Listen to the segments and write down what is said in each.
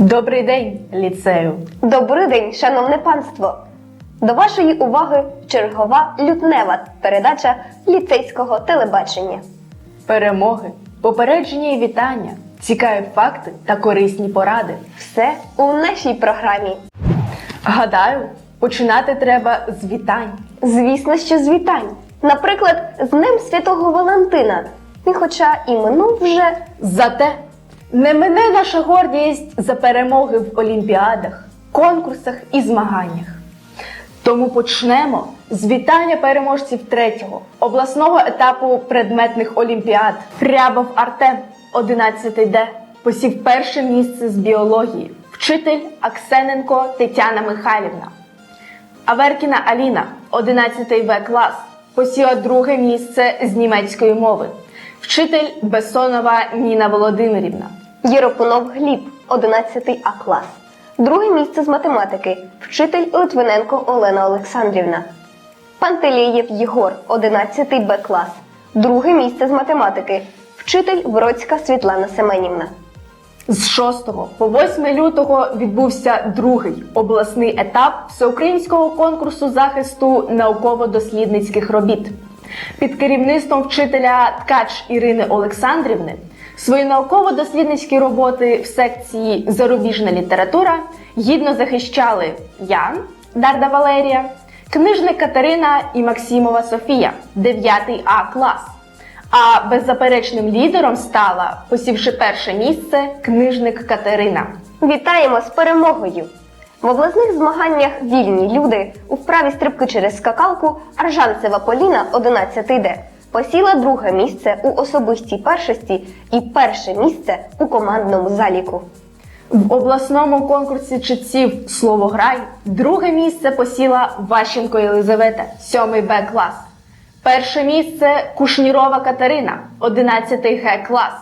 Добрий день, ліцею. Добрий день, шановне панство! До вашої уваги чергова лютнева передача ліцейського телебачення. Перемоги, попередження і вітання, цікаві факти та корисні поради. Все у нашій програмі. Гадаю, починати треба з вітань. Звісно, що з вітань. Наприклад, з Днем Святого Валентина. Він, хоча і минув вже, Зате не мине наша гордість за перемоги в олімпіадах, конкурсах і змаганнях. Тому почнемо з вітання переможців третього обласного етапу предметних олімпіад. Рябов Артем, 11 Д, посів перше місце з біології, вчитель Аксененко Тетяна Михайлівна. Аверкіна Аліна, 11 В клас, посіла друге місце з німецької мови. Вчитель Бесонова Ніна Володимирівна. Єропунов Гліб, 11 А клас. Друге місце з математики. Вчитель Литвиненко Олена Олександрівна. Пантелєєв Єгор, 11 Б клас. Друге місце з математики. Вчитель Вроцька Світлана Семенівна. З 6 по 8 лютого відбувся другий обласний етап всеукраїнського конкурсу захисту науково-дослідницьких робіт. Під керівництвом вчителя ткач Ірини Олександрівни свої науково-дослідницькі роботи в секції Зарубіжна література гідно захищали Ян Дарда Валерія, книжник Катерина і Максимова Софія, 9 А клас. А беззаперечним лідером стала, посівши перше місце, книжник Катерина. Вітаємо з перемогою! В обласних змаганнях вільні люди у вправі стрибки через скакалку Аржанцева Поліна 11 Д посіла друге місце у особистій першості і перше місце у командному заліку. В обласному конкурсі читців Словограй друге місце посіла Ващенко Єлизавета, 7 Б клас. Перше місце Кушнірова Катерина, 11 Г клас.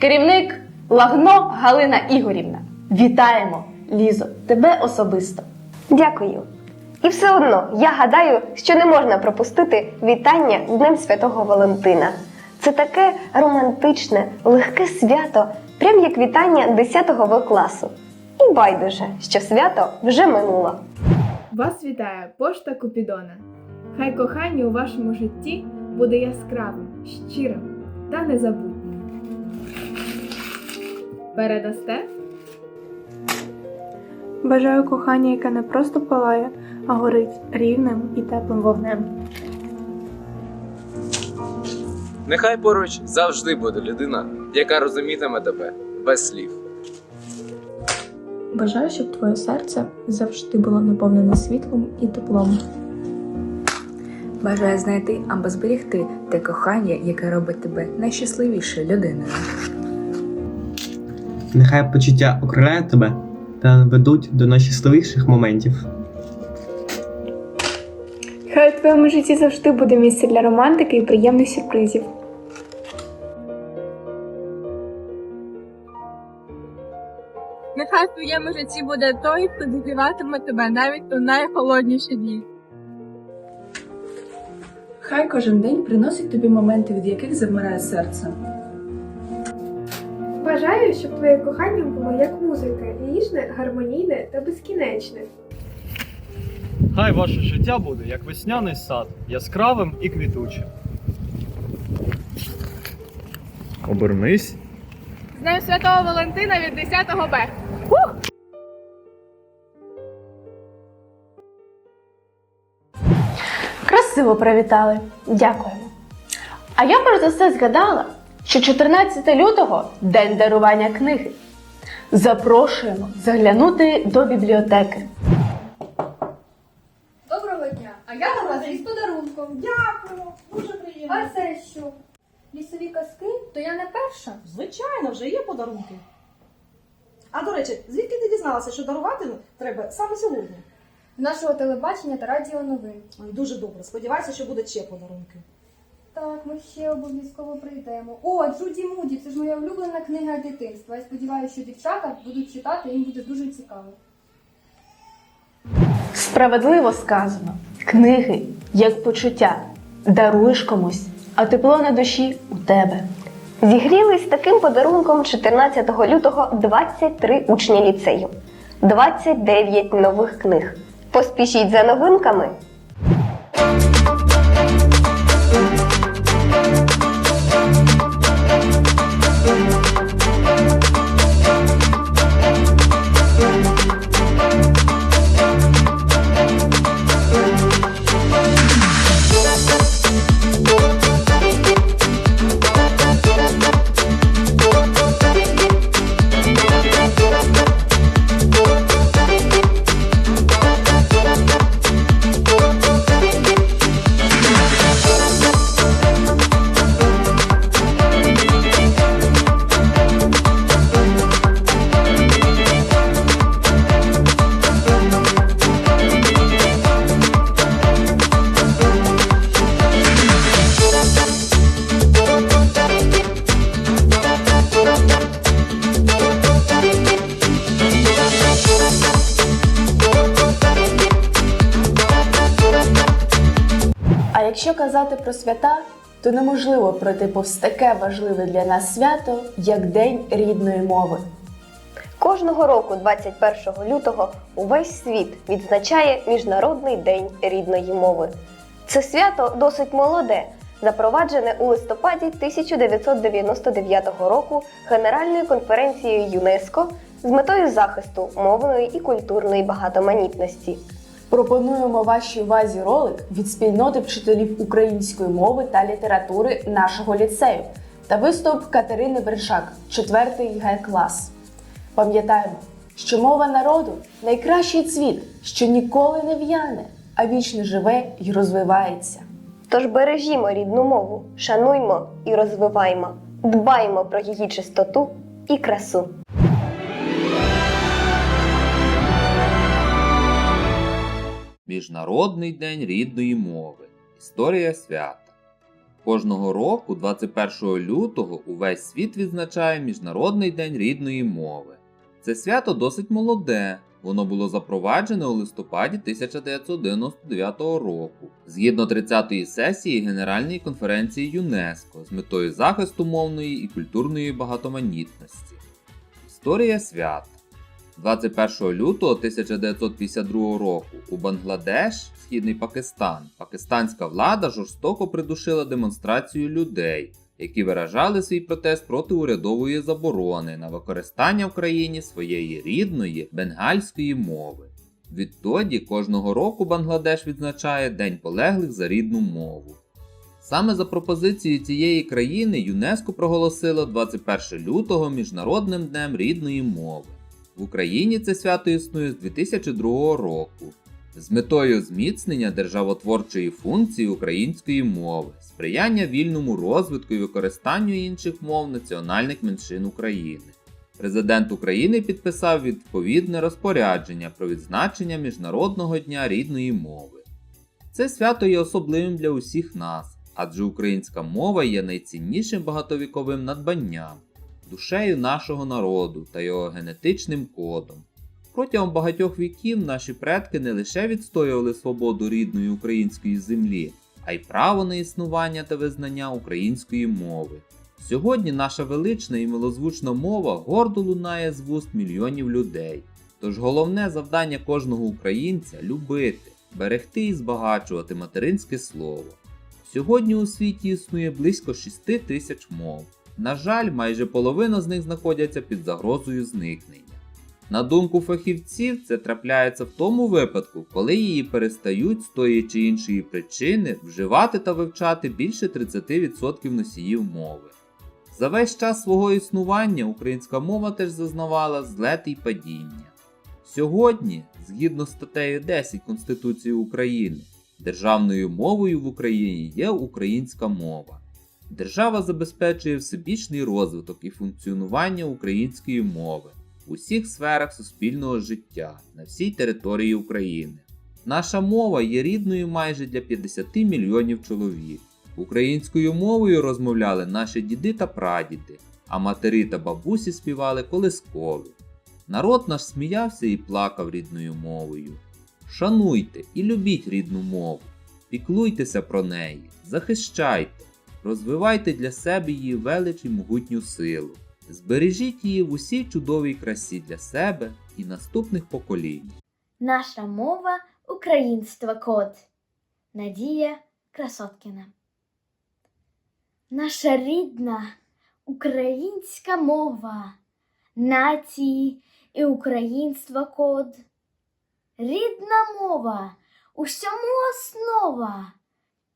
Керівник Лагно Галина Ігорівна. Вітаємо, Лізо, тебе особисто. Дякую. І все одно я гадаю, що не можна пропустити вітання з Днем Святого Валентина. Це таке романтичне, легке свято, прям як вітання 10 В класу. І байдуже, що свято вже минуло. Вас вітає пошта Купідона. Хай кохання у вашому житті буде яскравим, щирим та незабутнім. Передасте? Бажаю кохання, яке не просто палає, а горить рівним і теплим вогнем. Нехай поруч завжди буде людина, яка розумітиме тебе без слів. Бажаю, щоб твоє серце завжди було наповнене світлом і теплом. Бажаю знайти або зберігти те кохання, яке робить тебе найщасливішою людиною. Нехай почуття окриляють тебе та ведуть до найщасливіших моментів. Хай у твоєму житті завжди буде місце для романтики і приємних сюрпризів. Нехай в твоєму житті буде той, хто зігріватиме тебе навіть у найхолодніші дні. Хай кожен день приносить тобі моменти, від яких завмирає серце. Бажаю, щоб твоє кохання було як музика, ніжне, гармонійне та безкінечне. Хай ваше життя буде як весняний сад, яскравим і квітучим. Обернись. З Днем Святого Валентина від 10 Б. Красиво привітали. Дякуємо. А я перш за все згадала, що 14 лютого день дарування книги. Запрошуємо заглянути до бібліотеки. Доброго дня! А я до вас із подарунком. Дякую, дуже приємно. А це що? Лісові казки? То я не перша. Звичайно, вже є подарунки. А до речі, звідки ти дізналася, що дарувати треба саме сьогодні? Нашого телебачення та радіо новин. Ой, дуже добре. Сподіваюся, що буде ще подарунки. Так, ми ще обов'язково прийдемо. О, Джуді Муді, це ж моя улюблена книга дитинства. Я сподіваюся, що дівчата будуть читати, їм буде дуже цікаво. Справедливо сказано: книги як почуття. Даруєш комусь, а тепло на душі у тебе. Зігрілись таким подарунком 14 лютого 23 учні ліцею. 29 нових книг. Поспішіть за новинками. Якщо казати про свята, то неможливо пройти повз таке важливе для нас свято, як День рідної мови. Кожного року, 21 лютого, увесь світ відзначає Міжнародний день рідної мови. Це свято досить молоде, запроваджене у листопаді 1999 року Генеральною конференцією ЮНЕСКО з метою захисту мовної і культурної багатоманітності. Пропонуємо вашій увазі ролик від спільноти вчителів української мови та літератури нашого ліцею та виступ Катерини Вершак, 4 Г клас. Пам'ятаємо, що мова народу найкращий цвіт, що ніколи не в'яне, а вічно живе і розвивається. Тож бережімо рідну мову, шануймо і розвиваймо, дбаймо про її чистоту і красу. Міжнародний день рідної мови. Історія свята. Кожного року, 21 лютого, увесь світ відзначає Міжнародний день рідної мови. Це свято досить молоде. Воно було запроваджене у листопаді 1999 року згідно 30-ї сесії Генеральної конференції ЮНЕСКО з метою захисту мовної і культурної багатоманітності. Історія свята. 21 лютого 1952 року у Бангладеш, Східний Пакистан, пакистанська влада жорстоко придушила демонстрацію людей, які виражали свій протест проти урядової заборони на використання в країні своєї рідної бенгальської мови. Відтоді кожного року Бангладеш відзначає День полеглих за рідну мову. Саме за пропозицією цієї країни ЮНЕСКО проголосило 21 лютого Міжнародним днем рідної мови. В Україні це свято існує з 2002 року з метою зміцнення державотворчої функції української мови, сприяння вільному розвитку і використанню інших мов національних меншин України. Президент України підписав відповідне розпорядження про відзначення Міжнародного дня рідної мови. Це свято є особливим для усіх нас, адже українська мова є найціннішим багатовіковим надбанням душею нашого народу та його генетичним кодом. Протягом багатьох віків наші предки не лише відстоювали свободу рідної української землі, а й право на існування та визнання української мови. Сьогодні наша велична і милозвучна мова гордо лунає з вуст мільйонів людей. Тож головне завдання кожного українця любити, берегти і збагачувати материнське слово. Сьогодні у світі існує близько 6 тисяч мов. На жаль, майже половина з них знаходяться під загрозою зникнення. На думку фахівців, це трапляється в тому випадку, коли її перестають з тої чи іншої причини вживати та вивчати більше 30% носіїв мови. За весь час свого існування українська мова теж зазнавала злети й падіння. Сьогодні, згідно з статтею 10 Конституції України, державною мовою в Україні є українська мова. Держава забезпечує всебічний розвиток і функціонування української мови в усіх сферах суспільного життя на всій території України. Наша мова є рідною майже для 50 мільйонів чоловік. Українською мовою розмовляли наші діди та прадіди, а матері та бабусі співали колискові. Народ наш сміявся і плакав рідною мовою. Шануйте і любіть рідну мову, піклуйтеся про неї, захищайте, розвивайте для себе її велич і могутню силу, збережіть її в усій чудовій красі для себе і наступних поколінь. Наша мова українства код. Надія Красоткіна. Наша рідна українська мова, нації і українства код. Рідна мова усьому основа,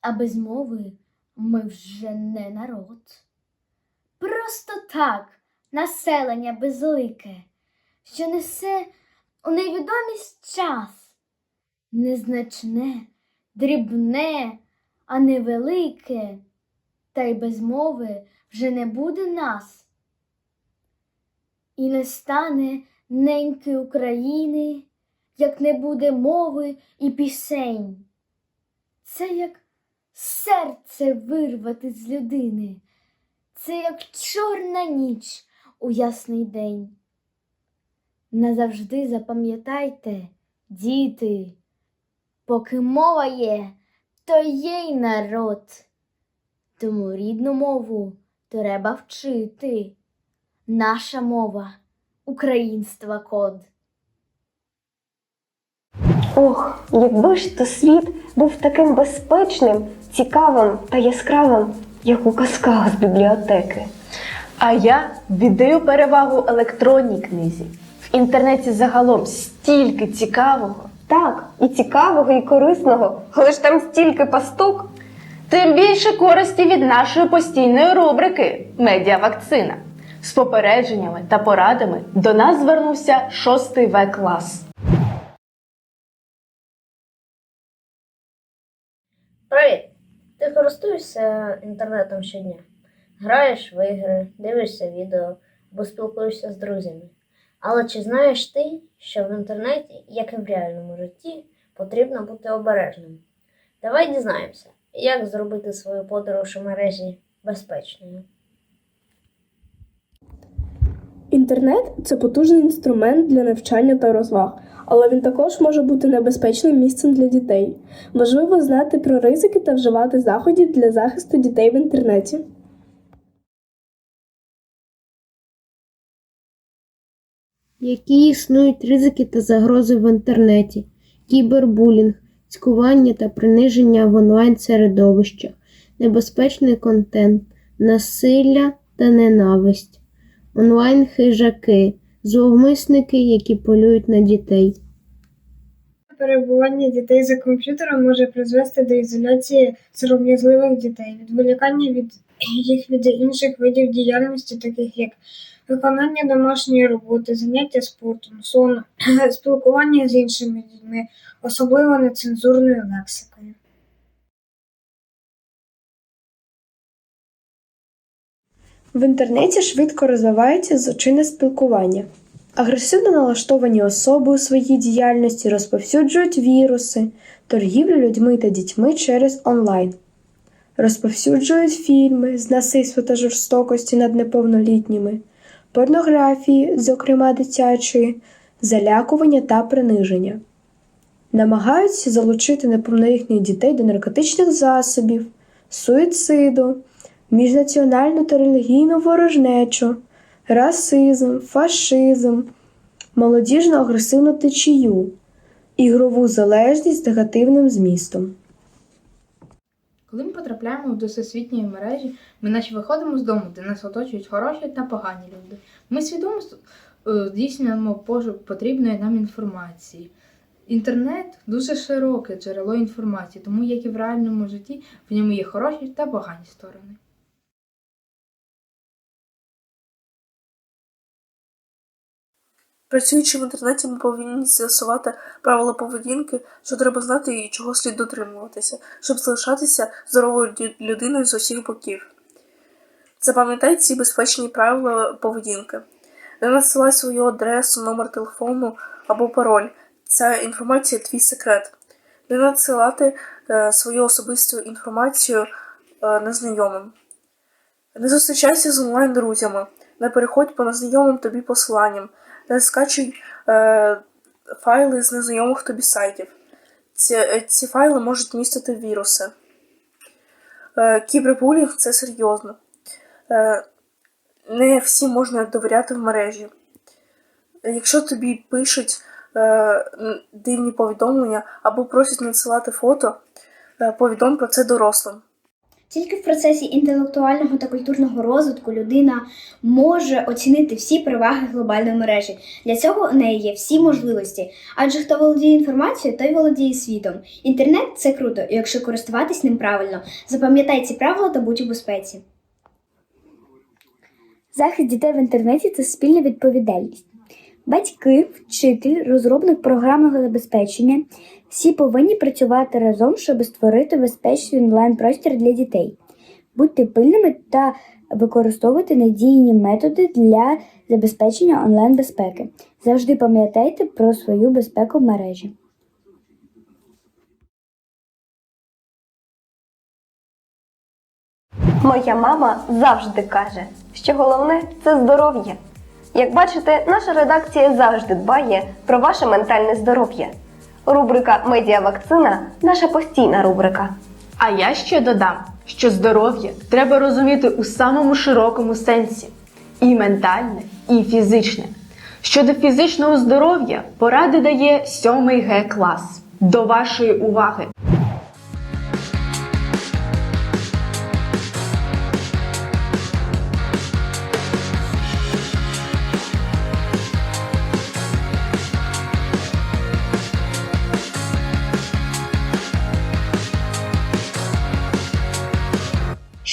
а без мови ми вже не народ. Просто так населення безлике, що несе у невідомість час, незначне, дрібне, а невелике, та й без мови вже не буде нас. І не стане неньки України, як не буде мови і пісень. Це як серце вирвати з людини, це як чорна ніч у ясний день. Назавжди запам'ятайте, діти, поки мова є, то є й народ. Тому рідну мову треба вчити. Наша мова українства код. Ох, якби ж то світ був таким безпечним, цікавим та яскравим, як у казках з бібліотеки. А я віддаю перевагу електронній книзі. В інтернеті загалом стільки цікавого. Так, і цікавого, і корисного, але ж там стільки пасток. Тим більше користі від нашої постійної рубрики Медіавакцина. З попередженнями та порадами до нас звернувся 6 В клас. Привіт! Ти користуєшся інтернетом щодня? Граєш в ігри, дивишся відео або спілкуєшся з друзями. Але чи знаєш ти, що в інтернеті, як і в реальному житті, потрібно бути обережним? Давай дізнаємося, як зробити свою подорож у мережі безпечною. Інтернет це потужний інструмент для навчання та розваг, але він також може бути небезпечним місцем для дітей. Важливо знати про ризики та вживати заходів для захисту дітей в інтернеті. Які існують ризики та загрози в інтернеті, кібербулінг, цькування та приниження в онлайн-середовищах, небезпечний контент, насилля та ненависть, онлайн-хижаки, зловмисники, які полюють на дітей. Перебування дітей за комп'ютером може призвести до ізоляції сором'язливих дітей, відволікання від їх від інших видів діяльності, таких як виконання домашньої роботи, заняття спортом, сон, спілкування з іншими дітьми, особливо нецензурною лексикою. В інтернеті швидко розвивається злочинне спілкування. Агресивно налаштовані особи у своїй діяльності розповсюджують віруси, торгівлю людьми та дітьми через онлайн, розповсюджують фільми з насильства та жорстокості над неповнолітніми, порнографії, зокрема дитячої, залякування та приниження. Намагаються залучити неповнолітніх дітей до наркотичних засобів, суїциду, міжнаціональну та релігійну ворожнечу, расизм, фашизм, молодіжну агресивну течію, ігрову залежність з негативним змістом. Коли ми потрапляємо до всесвітньої мережі, ми наче виходимо з дому, де нас оточують хороші та погані люди. Ми свідомо е, здійснюємо пошук потрібної нам інформації. Інтернет дуже широке джерело інформації, тому як і в реальному житті в ньому є хороші та погані сторони. Працюючи в інтернеті, ми повинні з'ясувати правила поведінки, що треба знати і чого слід дотримуватися, щоб залишатися здоровою людиною з усіх боків. Запам'ятай ці безпечні правила поведінки. Не надсилай свою адресу, номер телефону або пароль. Ця інформація твій секрет. Не надсилати е, свою особисту інформацію е, незнайомим. Не зустрічайся з онлайн-друзями, не переходь по незнайомим тобі посиланням, не скачуй е, файли з незнайомих тобі сайтів. Ці, е, ці файли можуть містити віруси. Е, кібербулінг це серйозно. Е, не всім можна довіряти в мережі. Якщо тобі пишуть е, дивні повідомлення або просять надсилати фото, е, повідом про це дорослим. Тільки в процесі інтелектуального та культурного розвитку людина може оцінити всі переваги глобальної мережі. Для цього у неї є всі можливості. Адже хто володіє інформацією, той володіє світом. Інтернет це круто, якщо користуватись ним правильно. Запам'ятай ці правила та будь у безпеці. Захист дітей в інтернеті це спільна відповідальність. Батьки, вчитель, розробник програмного забезпечення всі повинні працювати разом, щоб створити безпечний онлайн-простір для дітей. Будьте пильними та використовуйте надійні методи для забезпечення онлайн-безпеки. Завжди пам'ятайте про свою безпеку в мережі. Моя мама завжди каже, що головне це здоров'я. Як бачите, наша редакція завжди дбає про ваше ментальне здоров'я. Рубрика Медіавакцина наша постійна рубрика. А я ще додам, що здоров'я треба розуміти у самому широкому сенсі: і ментальне, і фізичне. Щодо фізичного здоров'я поради дає 7 Г клас. До вашої уваги!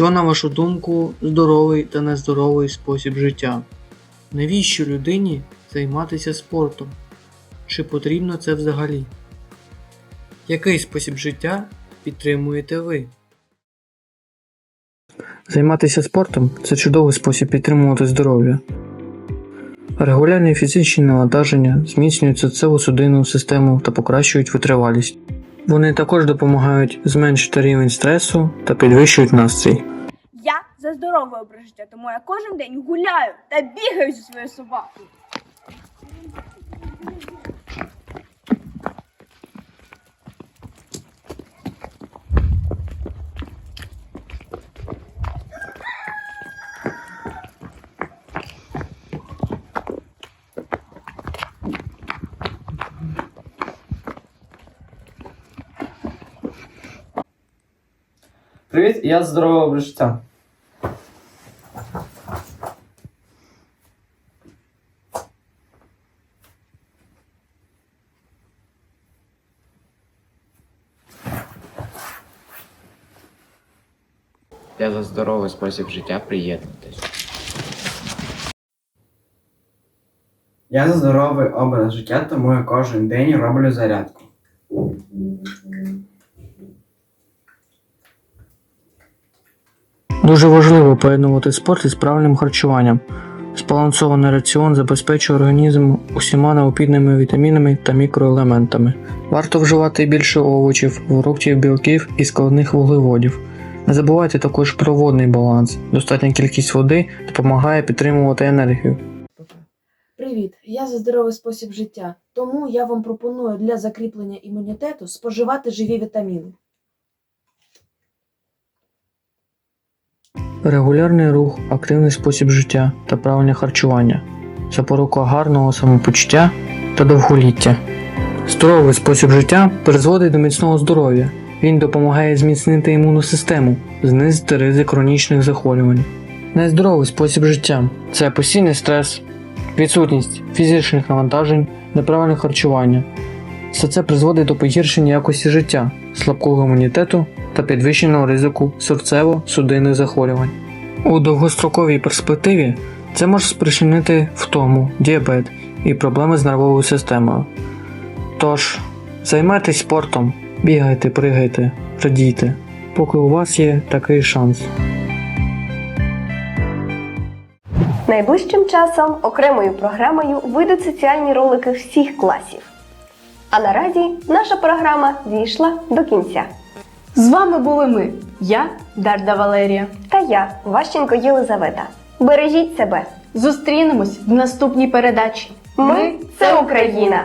Що, на вашу думку, здоровий та нездоровий спосіб життя? Навіщо людині займатися спортом? Чи потрібно це взагалі? Який спосіб життя підтримуєте ви? Займатися спортом це чудовий спосіб підтримувати здоров'я. Регулярні фізичні навантаження зміцнюють серцево-судинну систему та покращують витривалість. Вони також допомагають зменшити рівень стресу та підвищують настрій. За здорове образ життя, тому я кожен день гуляю та бігаю зі своєю собакою. Привіт, я здоровий образ життя. Я за здоровий спосіб життя приєднуйтесь. Я за здоровий образ життя, тому я кожен день роблю зарядку. Дуже важливо поєднувати спорт із правильним харчуванням. Збалансований раціон забезпечує організм усіма необхідними вітамінами та мікроелементами. Варто вживати більше овочів, фруктів, білків і складних вуглеводів. Не забувайте також про водний баланс. Достатня кількість води допомагає підтримувати енергію. Привіт! Я за здоровий спосіб життя, тому я вам пропоную для закріплення імунітету споживати живі вітаміни. Регулярний рух, активний спосіб життя та правильне харчування запорука гарного самопочуття та довголіття. Здоровий спосіб життя призводить до міцного здоров'я. Він допомагає зміцнити імунну систему, знизити ризик хронічних захворювань. Нездоровий спосіб життя це постійний стрес, відсутність фізичних навантажень, неправильне харчування. Все це призводить до погіршення якості життя, слабкого імунітету та підвищеного ризику серцево-судинних захворювань. У довгостроковій перспективі це може спричинити втому, діабет і проблеми з нервовою системою. Тож, займайтесь спортом, бігайте, пригайте, радійте, поки у вас є такий шанс. Найближчим часом окремою програмою вийдуть соціальні ролики всіх класів. А наразі наша програма дійшла до кінця. З вами були ми, Я Дарда Валерія. Та я, Ващенко Єлизавета. Бережіть себе. Зустрінемось в наступній передачі. Ми це Україна.